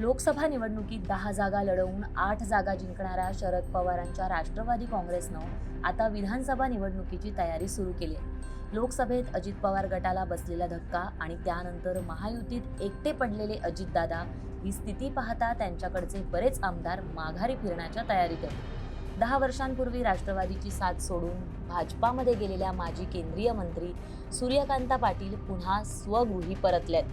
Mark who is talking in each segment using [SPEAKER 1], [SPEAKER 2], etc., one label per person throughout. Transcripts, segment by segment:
[SPEAKER 1] लोकसभा निवडणुकीत दहा जागा लढवून आठ जागा जिंकणाऱ्या शरद पवारांच्या राष्ट्रवादी काँग्रेसनं आता विधानसभा निवडणुकीची तयारी सुरू केली आहे. लोकसभेत अजित पवार गटाला बसलेला धक्का आणि त्यानंतर महायुतीत एकटे पडलेले अजितदादा ही स्थिती पाहता त्यांच्याकडचे बरेच आमदार माघारी फिरण्याच्या तयारीत आहेत. दहा वर्षांपूर्वी राष्ट्रवादीची साथ सोडून भाजपामध्ये गेलेल्या माजी केंद्रीय मंत्री सूर्यकांता पाटील पुन्हा स्वगृही परतल्यात.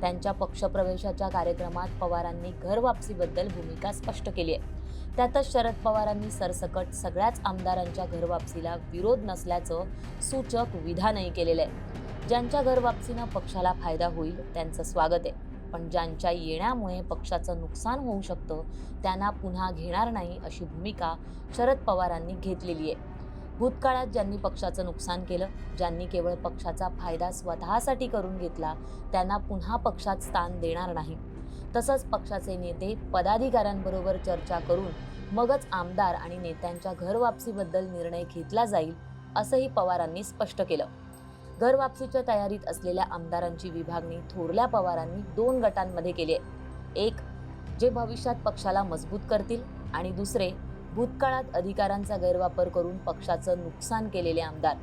[SPEAKER 1] त्यांच्या पक्षप्रवेशाच्या कार्यक्रमात पवारांनी घरवापसीबद्दल भूमिका स्पष्ट केली आहे. त्यातच शरद पवारांनी सरसकट सगळ्याच आमदारांच्या घरवापसीला विरोध नसल्याचं सूचक विधानही केलेलं आहे. ज्यांच्या घरवापसीनं पक्षाला फायदा होईल त्यांचं स्वागत आहे. पण ज्यांच्या येण्यामुळे पक्षाचं नुकसान होऊ शकतं त्यांना पुन्हा घेणार नाही अशी भूमिका शरद पवारांनी घेतलेली आहे. भूतकाळात ज्यांनी पक्षाचं नुकसान केलं ज्यांनी केवळ पक्षाचा फायदा स्वतःसाठी करून घेतला त्यांना पुन्हा पक्षात स्थान देणार नाही. तसंच पक्षाचे नेते पदाधिकाऱ्यांबरोबर चर्चा करून मगच आमदार आणि नेत्यांच्या घरवापसीबद्दल निर्णय घेतला जाईल असंही पवारांनी स्पष्ट केलं. घरवापसीच्या तयारीत असलेल्या आमदारांची विभागणी थोरल्या पवारांनी दोन गटांमध्ये केली आहे. एक जे भविष्यात पक्षाला मजबूत करतील आणि दुसरे भूतकाळात अधिकारांचा गैरवापर करून पक्षाचं नुकसान केलेले आमदार.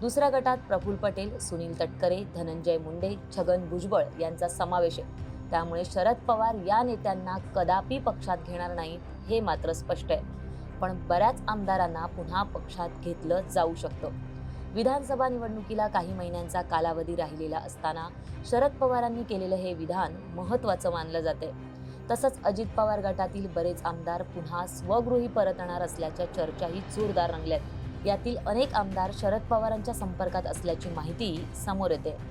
[SPEAKER 1] दुसऱ्या गटात प्रफुल्ल पटेल सुनील तटकरे धनंजय मुंडे छगन भुजबळ यांचा समावेश आहे. त्यामुळे शरद पवार या नेत्यांना कदापि पक्षात घेणार नाहीत हे मात्र स्पष्ट आहे. पण बऱ्याच आमदारांना पुन्हा पक्षात घेतलं जाऊ शकतं. विधानसभा निवडणुकीला काही महिन्यांचा कालावधी राहिलेला असताना शरद पवारांनी केलेलं हे विधान महत्त्वाचं मानलं जाते तसंच अजित पवार गटातील बरेच आमदार पुन्हा स्वगृही परतणार असल्याच्या चर्चाही जोरदार रंगल्यात. यातील अनेक आमदार शरद पवारांच्या संपर्कात असल्याची माहिती समोर येते.